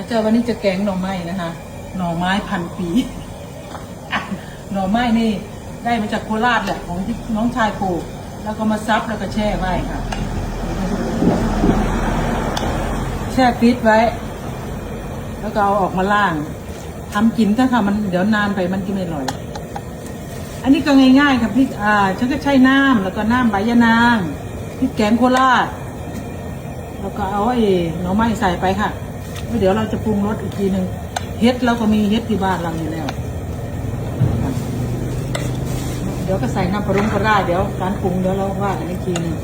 มาเจอวันนี้จะแกงหน่อไม้นะคะ หน่อไม้พันปีหน่อไม้นี่ได้มาจากโคราชแหละของที่น้องชายปลูกแล้วก็มาซับแล้วก็แช่ไว้ค่ะ แช่ฟิตไว้ แล้วก็เอาออกมาล่างทำกินถ้าทำมันเดี๋ยวนานไปมันกินไม่อร่อย อันนี้ก็ง่ายๆครับพริกอ่าฉันก็ใช้น้ำแล้วก็น้ำใบยะนางพริกแกงโคราชแล้วก็เอาไอ้หน่อไม้ใส่ไปค่ะ เดี๋ยวเราจะปรุงรสอีกทีหนึ่งเฮ็ดเราก็มีเฮ็ดที่บ้านเราอยู่แล้ว เดี๋ยวก็ใส่น้ำปรุงก็ได้เดี๋ยวการปรุงเดี๋ยวเราว่ากันอีกทีหนึง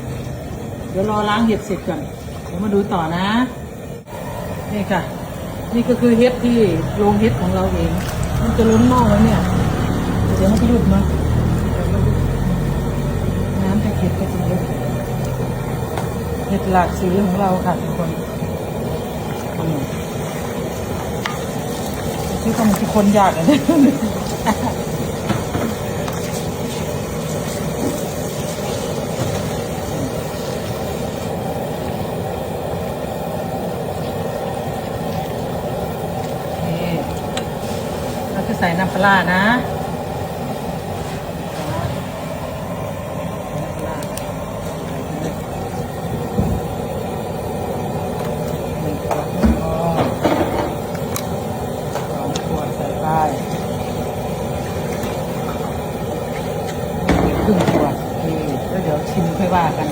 เดี๋ยวรอล้างเห็ดเสร็จก่อนเดี๋ยวมาดูต่อนะ นี่ค่ะ นี่ก็คือเห็ดที่โรงเห็ดของเราเอง มันจะล้นหม้อแล้วเนี่ย เดี๋ยวมันก็หยุดมาน้ำจะเข็ดก็จะเยอะเห็ดหลากสีของเราค่ะทุกคนอืม ที่ทำที่คนอยากนี่เราจะใส่น้ำปลานะหนึ่งขวดไม่พอสองขวดใส่ไปครึ่งขวดโอเคแล้วเดี๋ยว ชิมค่อยว่ากัน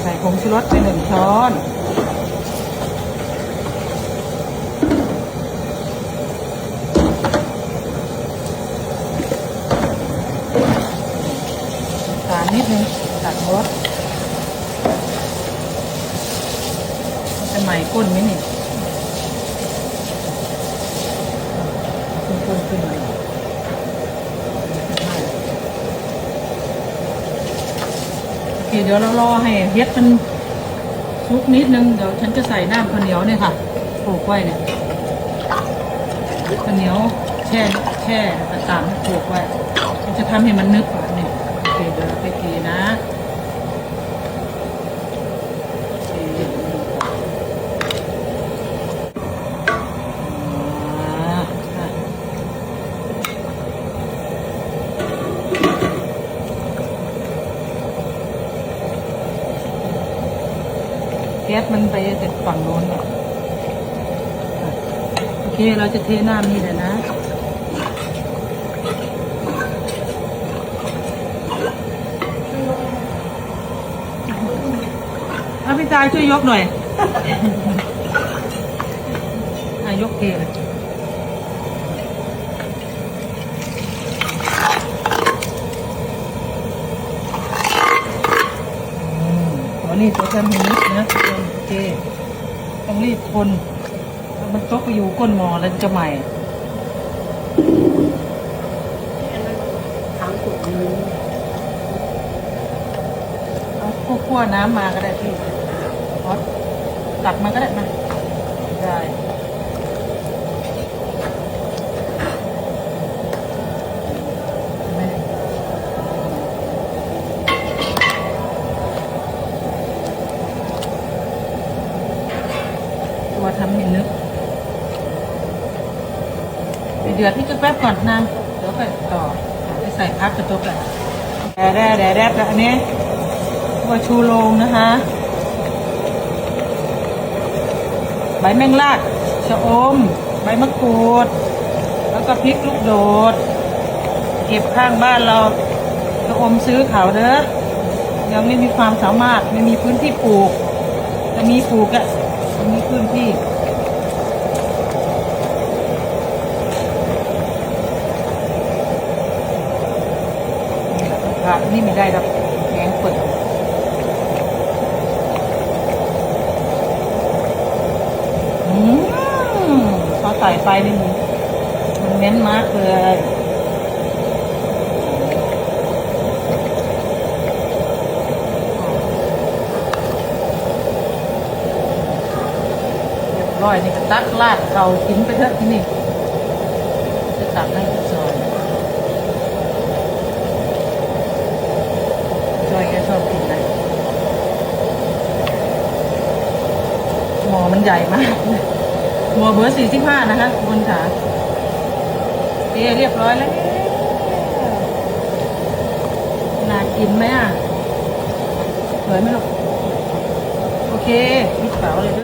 ใส่ผงชูรสไปหนึ่งช้อนสารนิดนึงตัดรสจะใหม่ก้นไหมนี่ก้นขึ้นเลย โอเดี๋ยวเรารอให้เฮ็ดมันซุกนิดนึงเดี๋ยวฉันจะใส่น้ำข้าวเหนียวเนี่ยค่ะปลูกไว้เนี่ยข้าวเหนียวแช่แช่ตามปลูกไว้ฉันจะทำให้มันนึกว่านี่โอเคเดี๋ยวเราไปกีนะเทอ่าค่ะแก๊สมันไปจากฝั่งโน้นเนาะโอเคเราจะเทน้ำนี่เลยนะเอาพี่ตายช่วยยกหน่อยอายกเทเลยอืมวันนี้ตัวจะมีนิดนะ ต้องรีบคนมันตกไปอยู่ก้นหม้อแล้วจะใหม่ทั้งสุกนี้เอาคั่วๆน้ำมาก็ได้พี่พอดตักมาก็ได้มาได้ไม่ตัวทำให้นึกไปเดือดที่จะแป๊บก่อนนะเดี๋ยวไปต่อไปใส่พักกระตุกเลยแดดแดดแดดแดดแบบนี้ตัวชูโรงนะคะ ใบแมงลักชะอม ใบมะกรูด แล้วก็พริกลูกโดด เก็บข้างบ้านเราชะอมซื้อเขาเด้อยังไม่มีความสามารถไม่มีพื้นที่ปลูก จะมีปลูกอะจะมีพื้นที่ นี่แหละต้องการ นี่ไม่ได้ดับแกงเปิดอืมพอใส่ไปนี่มันเน้นมากเลยเรียบร้อยนี่ก็ตักลาดเขากินไปเถอะที่นี่จะตักให้จอยจอยแกชอบกินนะ มัน ใหญ่มากหัวเบอร์สี่สิบห้านะคะทุกคนค่ะเเรียบร้อยแล้วน่ากินไหมอะสวยไหมลูกโอเคปิดเป๋าเลยด้วย